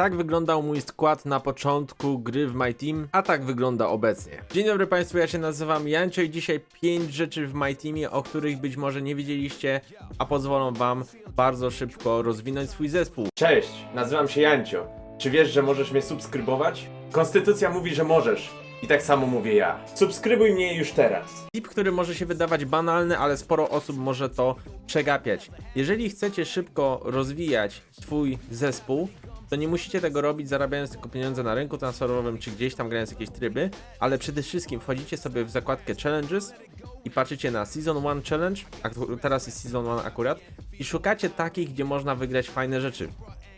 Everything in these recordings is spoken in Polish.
Tak wyglądał mój skład na początku gry w My Team, a tak wygląda obecnie. Dzień dobry Państwu, ja się nazywam Jancio i dzisiaj 5 rzeczy w My Teamie, o których być może nie wiedzieliście, a pozwolą Wam bardzo szybko rozwinąć swój zespół. Cześć, nazywam się Jancio. Czy wiesz, że możesz mnie subskrybować? Konstytucja mówi, że możesz. I tak samo mówię ja. Subskrybuj mnie już teraz. Tip, który może się wydawać banalny, ale sporo osób może to przegapiać. Jeżeli chcecie szybko rozwijać swój zespół, to nie musicie tego robić zarabiając tylko pieniądze na rynku transferowym czy gdzieś tam grając jakieś tryby, ale przede wszystkim wchodzicie sobie w zakładkę Challenges i patrzycie na Season 1 Challenge, teraz jest Season 1 akurat, i szukacie takich, gdzie można wygrać fajne rzeczy.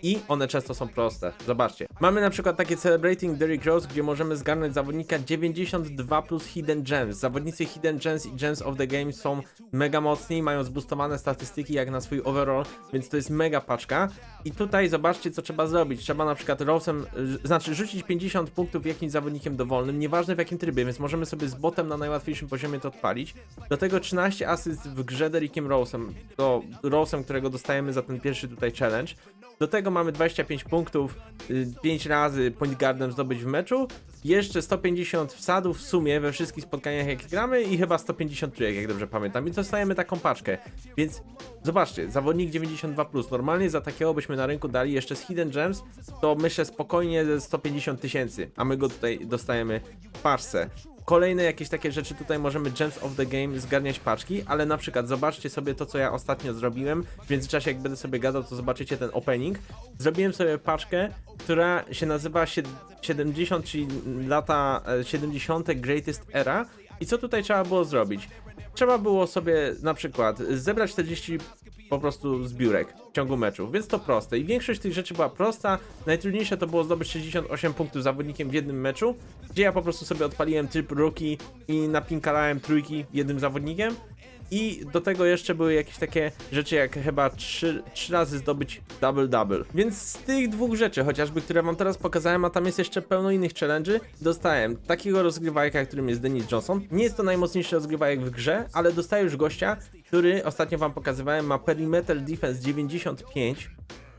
I one często są proste. Zobaczcie. Mamy na przykład takie Celebrating Derrick Rose, gdzie możemy zgarnąć zawodnika 92 plus Hidden Gems. Zawodnicy Hidden Gems i Gems of the Game są mega mocni, mają zboostowane statystyki jak na swój overall, więc to jest mega paczka. I tutaj zobaczcie, co trzeba zrobić. Trzeba na przykład Rose'em, znaczy rzucić 50 punktów jakimś zawodnikiem dowolnym, nieważne w jakim trybie, więc możemy sobie z botem na najłatwiejszym poziomie to odpalić. Do tego 13 asyst w grze Derrickiem Rose'em, to Rose'em, którego dostajemy za ten pierwszy tutaj challenge. Do tego mamy 25 punktów, 5 razy point guardem zdobyć w meczu, jeszcze 150 wsadów w sumie we wszystkich spotkaniach jak gramy i chyba 150 trójek, jak dobrze pamiętam. I dostajemy taką paczkę. Więc zobaczcie, zawodnik 92+, normalnie za takiego byśmy na rynku dali jeszcze z Hidden Gems, to myślę spokojnie ze 150 tysięcy, a my go tutaj dostajemy w paczce. Kolejne jakieś takie rzeczy tutaj możemy Gems of the Game zgarniać paczki, ale na przykład zobaczcie sobie to, co ja ostatnio zrobiłem. W międzyczasie, jak będę sobie gadał, to zobaczycie ten opening. Zrobiłem sobie paczkę, która się nazywa sied- 70, czyli lata e, 70. Greatest Era. I co tutaj trzeba było zrobić? Trzeba było sobie na przykład zebrać 40 po prostu zbiórek w ciągu meczu, więc to proste. I większość tych rzeczy była prosta. Najtrudniejsze to było zdobyć 68 punktów zawodnikiem w jednym meczu, gdzie ja po prostu sobie odpaliłem tryb rookie i napinkalałem trójki jednym zawodnikiem. I do tego jeszcze były jakieś takie rzeczy jak chyba 3, trzy razy zdobyć double-double. Więc z tych dwóch rzeczy, chociażby, które wam teraz pokazałem, a tam jest jeszcze pełno innych challenge'y, dostałem takiego rozgrywajka, którym jest Dennis Johnson. Nie jest to najmocniejszy rozgrywajek w grze, ale dostaję już gościa, który ostatnio wam pokazywałem, ma perimeter defense 95,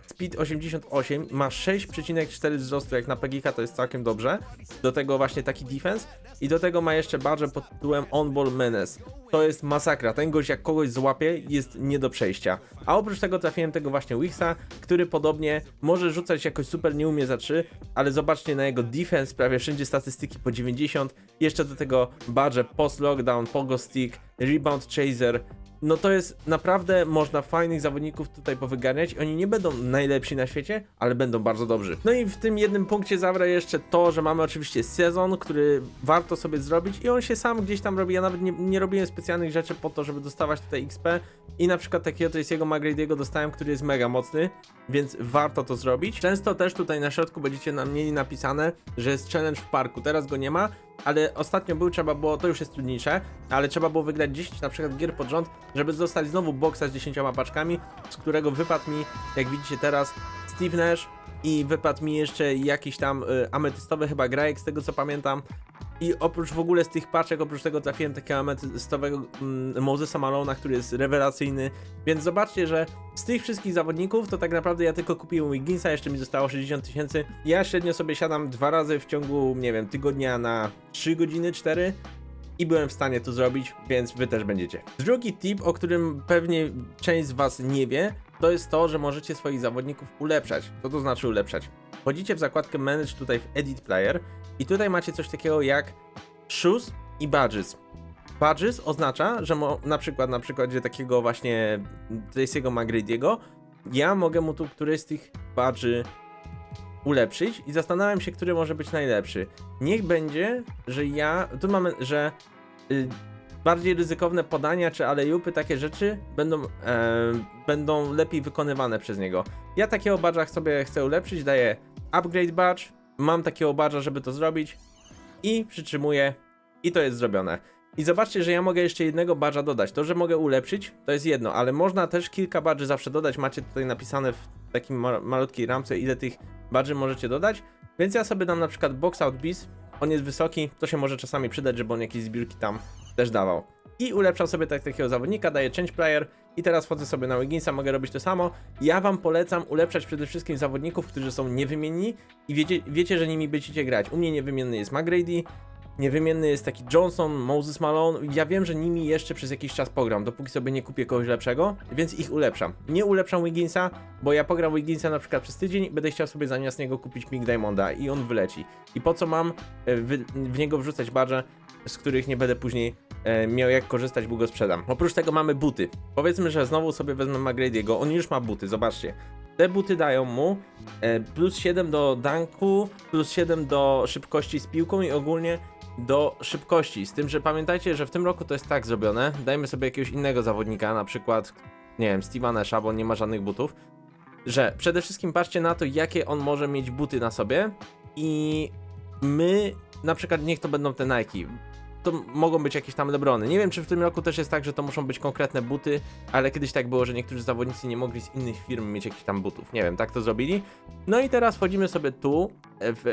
speed 88, ma 6,4 wzrostu jak na PGK, to jest całkiem dobrze. Do tego właśnie taki defense i do tego ma jeszcze badże pod tytułem On-Ball Menace. To jest masakra, ten gość jak kogoś złapie jest nie do przejścia. A oprócz tego trafiłem tego właśnie Wixa, który podobnie może rzucać jakoś super nie umie za 3, ale zobaczcie na jego defense, prawie wszędzie statystyki po 90. Jeszcze do tego badże post lockdown, pogo stick, rebound chaser, no to jest naprawdę, można fajnych zawodników tutaj powyganiać. Oni nie będą najlepsi na świecie, ale będą bardzo dobrzy. No i w tym jednym punkcie zawrę jeszcze to, że mamy oczywiście sezon, który warto sobie zrobić i on się sam gdzieś tam robi. Ja nawet nie, nie robiłem specjalnych rzeczy po to, żeby dostawać tutaj XP i na przykład takiego to jest jego Magrady'ego dostałem, który jest mega mocny, więc warto to zrobić. Często też tutaj na środku będziecie na mieli napisane, że jest challenge w parku. Teraz go nie ma, ale ostatnio był, trzeba było, to już jest trudniejsze, ale trzeba było wygrać 10 na przykład gier pod rząd, żeby dostać znowu boksa z 10 paczkami, z którego wypadł mi, jak widzicie teraz, Steve Nash i wypadł mi jeszcze jakiś tam y, ametystowy chyba grajek, z tego co pamiętam. I oprócz w ogóle z tych paczek, oprócz tego trafiłem takiego ametystowego mm, Mosesa Malona, który jest rewelacyjny. Więc zobaczcie, że z tych wszystkich zawodników to tak naprawdę ja tylko kupiłem Wigginsa, jeszcze mi zostało 60 tysięcy. Ja średnio sobie siadam dwa razy w ciągu, nie wiem, tygodnia na 3 godziny, 4 i byłem w stanie to zrobić, więc wy też będziecie. Drugi tip, o którym pewnie część z was nie wie, to jest to, że możecie swoich zawodników ulepszać. Co to znaczy ulepszać? Wchodzicie w zakładkę Manage tutaj w Edit Player i tutaj macie coś takiego jak Shoes i Badges. Badges oznacza, że mo, na przykład na przykładzie takiego właśnie Tracy'ego Magridiego ja mogę mu tu któryś z tych badży ulepszyć i zastanawiam się, który może być najlepszy. Niech będzie, że ja. Tu mamy, że y, bardziej ryzykowne podania czy alejupy, takie rzeczy będą, e, będą lepiej wykonywane przez niego. Ja takiego badża sobie chcę ulepszyć, daję upgrade badge, mam takiego badża, żeby to zrobić i przytrzymuję i to jest zrobione. I zobaczcie, że ja mogę jeszcze jednego badża dodać. To, że mogę ulepszyć, to jest jedno, ale można też kilka badży zawsze dodać. Macie tutaj napisane w takim ma malutkiej ramce, ile tych badży możecie dodać. Więc ja sobie dam na przykład Box Out Beast. On jest wysoki, to się może czasami przydać, żeby on jakieś zbiórki tam też dawał. i ulepszam sobie tak, takiego zawodnika, daję change player i teraz wchodzę sobie na Wigginsa, mogę robić to samo. Ja wam polecam ulepszać przede wszystkim zawodników, którzy są niewymienni i wiecie, wiecie że nimi będziecie grać. U mnie niewymienny jest McGrady, Niewymienny jest taki Johnson, Moses Malone. Ja wiem, że nimi jeszcze przez jakiś czas pogram, dopóki sobie nie kupię kogoś lepszego, więc ich ulepszam. Nie ulepszam Wigginsa, bo ja pogram Wigginsa na przykład przez tydzień, będę chciał sobie zamiast niego kupić Pink Diamonda i on wyleci. I po co mam e, wy, w niego wrzucać badże, z których nie będę później e, miał jak korzystać, bo go sprzedam. Oprócz tego mamy buty. Powiedzmy, że znowu sobie wezmę McGrady'ego, on już ma buty, zobaczcie. Te buty dają mu e, plus 7 do danku, plus 7 do szybkości z piłką i ogólnie do szybkości. Z tym, że pamiętajcie, że w tym roku to jest tak zrobione. Dajmy sobie jakiegoś innego zawodnika, na przykład, nie wiem, Steve'a Nasha, bo on nie ma żadnych butów. Że przede wszystkim patrzcie na to, jakie on może mieć buty na sobie. I my, na przykład, niech to będą te Nike. To mogą być jakieś tam Lebrony. Nie wiem, czy w tym roku też jest tak, że to muszą być konkretne buty, ale kiedyś tak było, że niektórzy zawodnicy nie mogli z innych firm mieć jakichś tam butów. Nie wiem, tak to zrobili. No i teraz wchodzimy sobie tu, e, w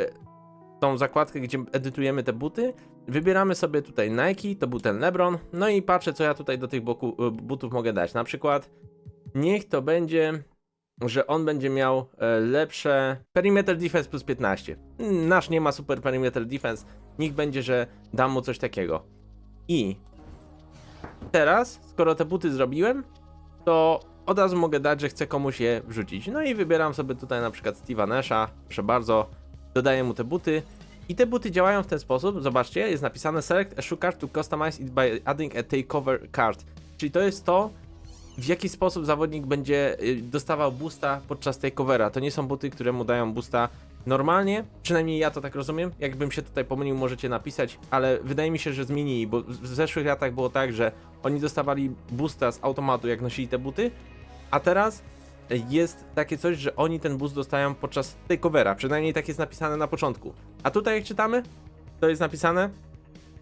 tą zakładkę, gdzie edytujemy te buty. Wybieramy sobie tutaj Nike, to był ten LeBron. No i patrzę, co ja tutaj do tych boku, e, butów mogę dać. Na przykład, niech to będzie, że on będzie miał e, lepsze perimeter defense plus 15. Mm, Nasz nie ma super perimeter defense. Niech będzie, że dam mu coś takiego. I teraz, skoro te buty zrobiłem, to od razu mogę dać, że chcę komuś je wrzucić. No i wybieram sobie tutaj na przykład Steve'a Nasha, proszę bardzo, dodaję mu te buty. I te buty działają w ten sposób, zobaczcie, jest napisane select a shoe card to customize it by adding a takeover card. Czyli to jest to, w jaki sposób zawodnik będzie y, dostawał boosta podczas takeovera. To nie są buty, które mu dają boosta normalnie, przynajmniej ja to tak rozumiem. Jakbym się tutaj pomylił, możecie napisać, ale wydaje mi się, że zmienili, bo w zeszłych latach było tak, że oni dostawali boosta z automatu, jak nosili te buty, a teraz jest takie coś, że oni ten boost dostają podczas takeovera. Przynajmniej tak jest napisane na początku. A tutaj jak czytamy, to jest napisane,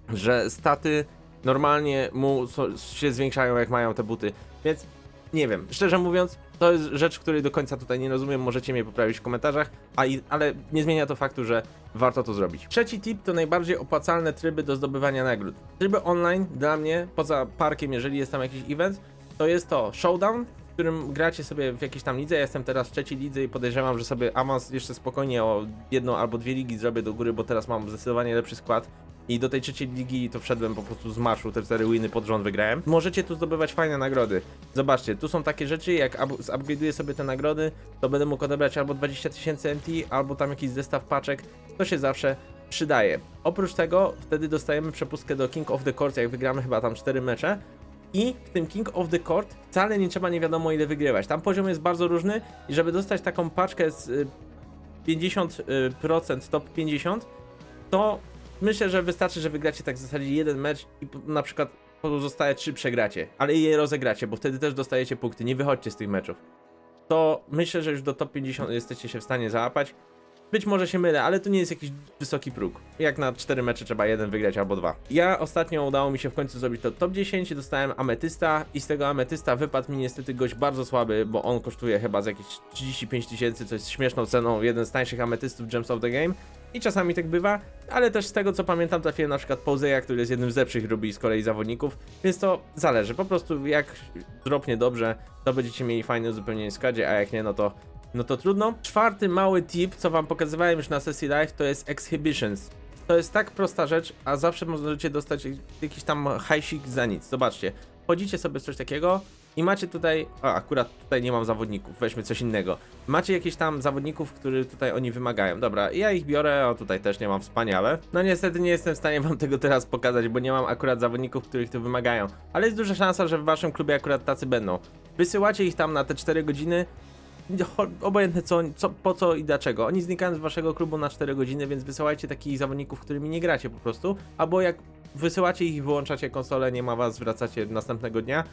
że staty normalnie mu się zwiększają jak mają te buty. Więc nie wiem, szczerze mówiąc, to jest rzecz, której do końca tutaj nie rozumiem, możecie mnie poprawić w komentarzach, i, ale nie zmienia to faktu, że warto to zrobić. Trzeci tip to najbardziej opłacalne tryby do zdobywania nagród. Tryby online dla mnie, poza parkiem, jeżeli jest tam jakiś event, to jest to Showdown, w którym gracie sobie w jakiejś tam lidze. Ja jestem teraz w trzeciej lidze i podejrzewam, że sobie awans jeszcze spokojnie o jedną albo dwie ligi zrobię do góry, bo teraz mam zdecydowanie lepszy skład. I do tej trzeciej ligi to wszedłem po prostu z marszu, te cztery winy pod rząd wygrałem. Możecie tu zdobywać fajne nagrody. Zobaczcie, tu są takie rzeczy, jak up- zupgrade'uję sobie te nagrody, to będę mógł odebrać albo 20 tysięcy MT, albo tam jakiś zestaw paczek. To się zawsze przydaje. Oprócz tego, wtedy dostajemy przepustkę do King of the Court, jak wygramy chyba tam 4 mecze. I w tym King of the Court wcale nie trzeba nie wiadomo ile wygrywać. Tam poziom jest bardzo różny i żeby dostać taką paczkę z y, 50% top 50, to myślę, że wystarczy, że wygracie tak w zasadzie jeden mecz i na przykład pozostałe trzy przegracie, ale je rozegracie, bo wtedy też dostajecie punkty, nie wychodźcie z tych meczów. To myślę, że już do top 50 jesteście się w stanie załapać. Być może się mylę, ale to nie jest jakiś wysoki próg. Jak na 4 mecze trzeba jeden wygrać albo dwa. Ja ostatnio udało mi się w końcu zrobić to top 10, dostałem ametysta i z tego ametysta wypadł mi niestety gość bardzo słaby, bo on kosztuje chyba z jakieś 35 tysięcy, co jest śmieszną ceną, jeden z tańszych ametystów Gems of the Game. I czasami tak bywa, ale też z tego co pamiętam trafiłem na przykład Pozeja, który jest jednym z lepszych rubi z kolei zawodników, więc to zależy, po prostu jak dropnie dobrze, to będziecie mieli fajne uzupełnienie w składzie, a jak nie, no to no to trudno. Czwarty mały tip, co wam pokazywałem już na sesji live, to jest exhibitions. To jest tak prosta rzecz, a zawsze możecie dostać jakiś tam hajsik za nic. Zobaczcie, chodzicie sobie coś takiego i macie tutaj, a akurat tutaj nie mam zawodników, weźmy coś innego. Macie jakieś tam zawodników, którzy tutaj oni wymagają. Dobra, ja ich biorę, o tutaj też nie mam, wspaniale. No niestety nie jestem w stanie wam tego teraz pokazać, bo nie mam akurat zawodników, których to wymagają. Ale jest duża szansa, że w waszym klubie akurat tacy będą. Wysyłacie ich tam na te 4 godziny, cho- obojętne co, co, po co i dlaczego. Oni znikają z waszego klubu na 4 godziny, więc wysyłajcie takich zawodników, którymi nie gracie po prostu. Albo jak wysyłacie ich i wyłączacie konsolę, nie ma was, wracacie następnego dnia.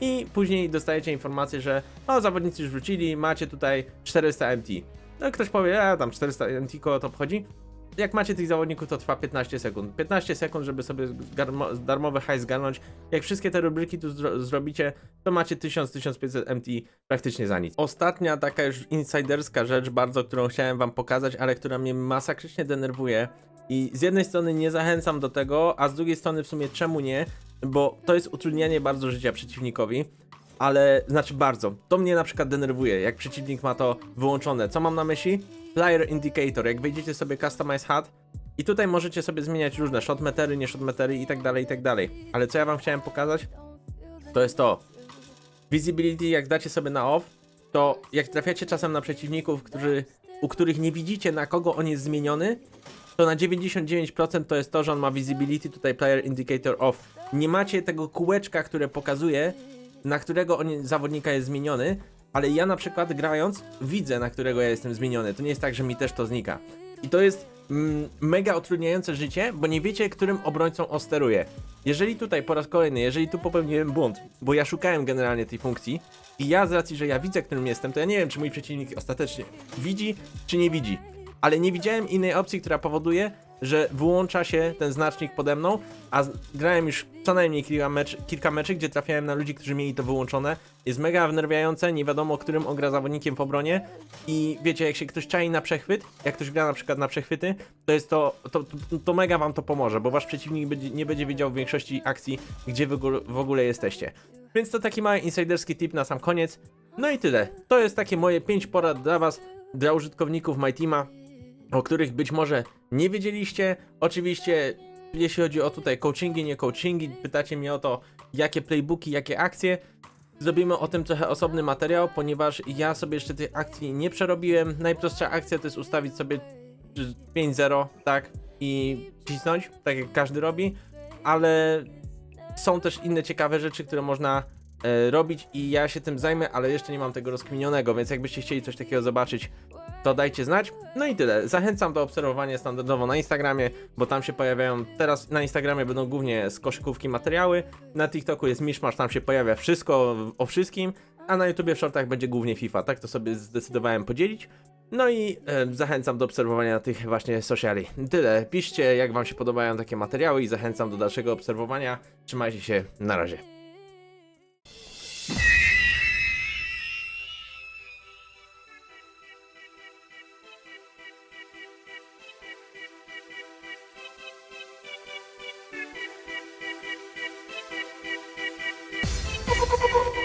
I później dostajecie informację, że o, zawodnicy już wrócili, macie tutaj 400 MT. No ktoś powie, a tam 400 MT, kogo to obchodzi? Jak macie tych zawodników, to trwa 15 sekund. 15 sekund, żeby sobie darmowy hajs zgarnąć. Jak wszystkie te rubryki tu zro- zrobicie, to macie 1000-1500 MT praktycznie za nic. Ostatnia taka już insiderska rzecz, bardzo którą chciałem wam pokazać, ale która mnie masakrycznie denerwuje. I z jednej strony nie zachęcam do tego, a z drugiej strony w sumie czemu nie? Bo to jest utrudnianie bardzo życia przeciwnikowi, ale znaczy bardzo. To mnie na przykład denerwuje, jak przeciwnik ma to wyłączone. Co mam na myśli? Player Indicator. Jak wejdziecie sobie Customize HUD i tutaj możecie sobie zmieniać różne shotmetery, nie shotmetery i tak dalej, i tak dalej. Ale co ja wam chciałem pokazać? To jest to. Visibility, jak dacie sobie na off, to jak trafiacie czasem na przeciwników, którzy, u których nie widzicie na kogo on jest zmieniony, to na 99% to jest to, że on ma visibility, tutaj player indicator off. Nie macie tego kółeczka, które pokazuje, na którego on, zawodnika jest zmieniony, ale ja na przykład grając widzę, na którego ja jestem zmieniony. To nie jest tak, że mi też to znika. I to jest mm, mega utrudniające życie, bo nie wiecie, którym obrońcą osteruję. Jeżeli tutaj po raz kolejny, jeżeli tu popełniłem błąd, bo ja szukałem generalnie tej funkcji i ja z racji, że ja widzę, którym jestem, to ja nie wiem, czy mój przeciwnik ostatecznie widzi, czy nie widzi. Ale nie widziałem innej opcji, która powoduje, że wyłącza się ten znacznik pode mną, a grałem już co najmniej kilka, mecz, kilka meczy, gdzie trafiałem na ludzi, którzy mieli to wyłączone. Jest mega wnerwiające, nie wiadomo, którym on gra zawodnikiem w obronie i wiecie, jak się ktoś czai na przechwyt, jak ktoś gra na przykład na przechwyty, to jest to, to, to, to mega wam to pomoże, bo wasz przeciwnik będzie, nie będzie wiedział w większości akcji, gdzie wy w ogóle jesteście. Więc to taki mały insiderski tip na sam koniec. No i tyle. To jest takie moje 5 porad dla was, dla użytkowników MyTeama o których być może nie wiedzieliście. Oczywiście, jeśli chodzi o tutaj coachingi, nie coachingi, pytacie mnie o to, jakie playbooki, jakie akcje. Zrobimy o tym trochę osobny materiał, ponieważ ja sobie jeszcze tych akcji nie przerobiłem. Najprostsza akcja to jest ustawić sobie 5-0, tak, i cisnąć, tak jak każdy robi, ale są też inne ciekawe rzeczy, które można e, robić i ja się tym zajmę, ale jeszcze nie mam tego rozkminionego, więc jakbyście chcieli coś takiego zobaczyć, to dajcie znać. No i tyle. Zachęcam do obserwowania standardowo na Instagramie, bo tam się pojawiają. Teraz na Instagramie będą głównie z koszykówki materiały. Na TikToku jest Mishmash, tam się pojawia wszystko o wszystkim. A na YouTubie w shortach będzie głównie FIFA. Tak to sobie zdecydowałem podzielić. No i e, zachęcam do obserwowania tych właśnie sociali. Tyle. Piszcie, jak Wam się podobają takie materiały i zachęcam do dalszego obserwowania. Trzymajcie się. Na razie. ポポポポポ